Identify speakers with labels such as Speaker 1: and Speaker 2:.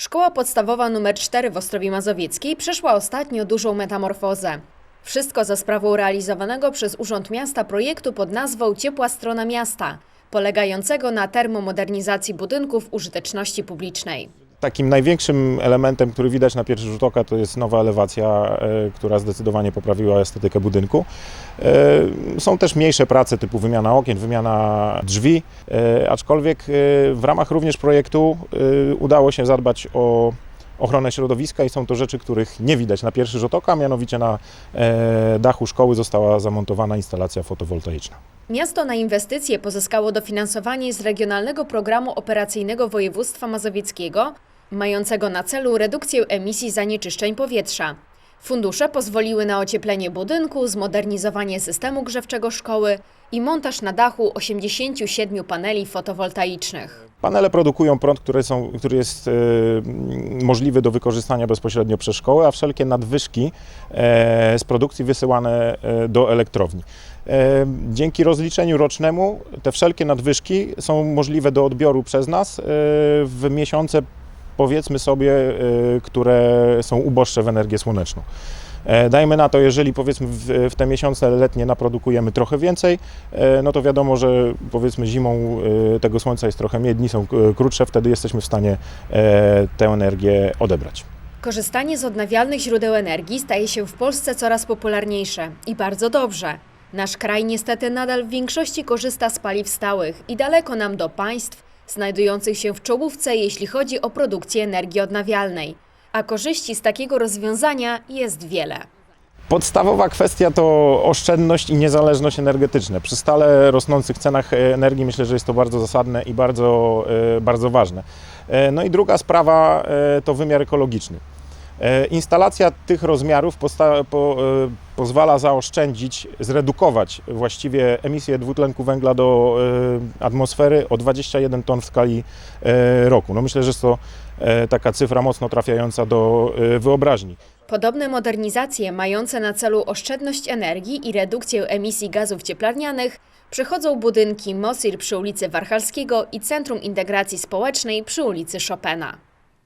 Speaker 1: Szkoła podstawowa nr 4 w Ostrowie Mazowieckiej przeszła ostatnio dużą metamorfozę. Wszystko za sprawą realizowanego przez Urząd Miasta projektu pod nazwą Ciepła Strona Miasta, polegającego na termomodernizacji budynków użyteczności publicznej.
Speaker 2: Takim największym elementem, który widać na pierwszy rzut oka, to jest nowa elewacja, e, która zdecydowanie poprawiła estetykę budynku. E, Są też mniejsze prace typu wymiana okien, wymiana drzwi, e, aczkolwiek w ramach również projektu udało się zadbać o ochronę środowiska i są to rzeczy, których nie widać na pierwszy rzut oka, mianowicie na dachu szkoły została zamontowana instalacja fotowoltaiczna.
Speaker 1: Miasto na inwestycje pozyskało dofinansowanie z Regionalnego Programu Operacyjnego Województwa Mazowieckiego, mającego na celu redukcję emisji zanieczyszczeń powietrza. Fundusze pozwoliły na ocieplenie budynku, zmodernizowanie systemu grzewczego szkoły i montaż na dachu 87 paneli fotowoltaicznych.
Speaker 2: Panele produkują prąd, który, są, który jest e, możliwy do wykorzystania bezpośrednio przez szkołę, a wszelkie nadwyżki e, z produkcji wysyłane e, do elektrowni. E, dzięki rozliczeniu rocznemu te wszelkie nadwyżki są możliwe do odbioru przez nas e, w miesiące, powiedzmy sobie, e, które są uboższe w energię słoneczną. E, Dajmy na to, jeżeli powiedzmy w, te miesiące letnie naprodukujemy trochę więcej, e, no to wiadomo, że powiedzmy zimą tego słońca jest trochę mniej, dni są krótsze, wtedy jesteśmy w stanie tę energię odebrać.
Speaker 1: Korzystanie z odnawialnych źródeł energii staje się w Polsce coraz popularniejsze i bardzo dobrze. Nasz kraj niestety nadal w większości korzysta z paliw stałych i daleko nam do państw znajdujących się w czołówce, jeśli chodzi o produkcję energii odnawialnej. A korzyści z takiego rozwiązania jest wiele.
Speaker 2: Podstawowa kwestia to oszczędność i niezależność energetyczna. Przy stale rosnących cenach energii myślę, że jest to bardzo zasadne i bardzo, e, bardzo ważne. E, No i druga sprawa e, to wymiar ekologiczny. E, Instalacja tych rozmiarów po, e, pozwala zaoszczędzić, zredukować właściwie emisję dwutlenku węgla do e, atmosfery o 21 ton w skali roku. No myślę, że jest to taka cyfra mocno trafiająca do wyobraźni.
Speaker 1: Podobne modernizacje mające na celu oszczędność energii i redukcję emisji gazów cieplarnianych przechodzą budynki Mosir przy ulicy Warchalskiego i Centrum Integracji Społecznej przy ulicy Chopina.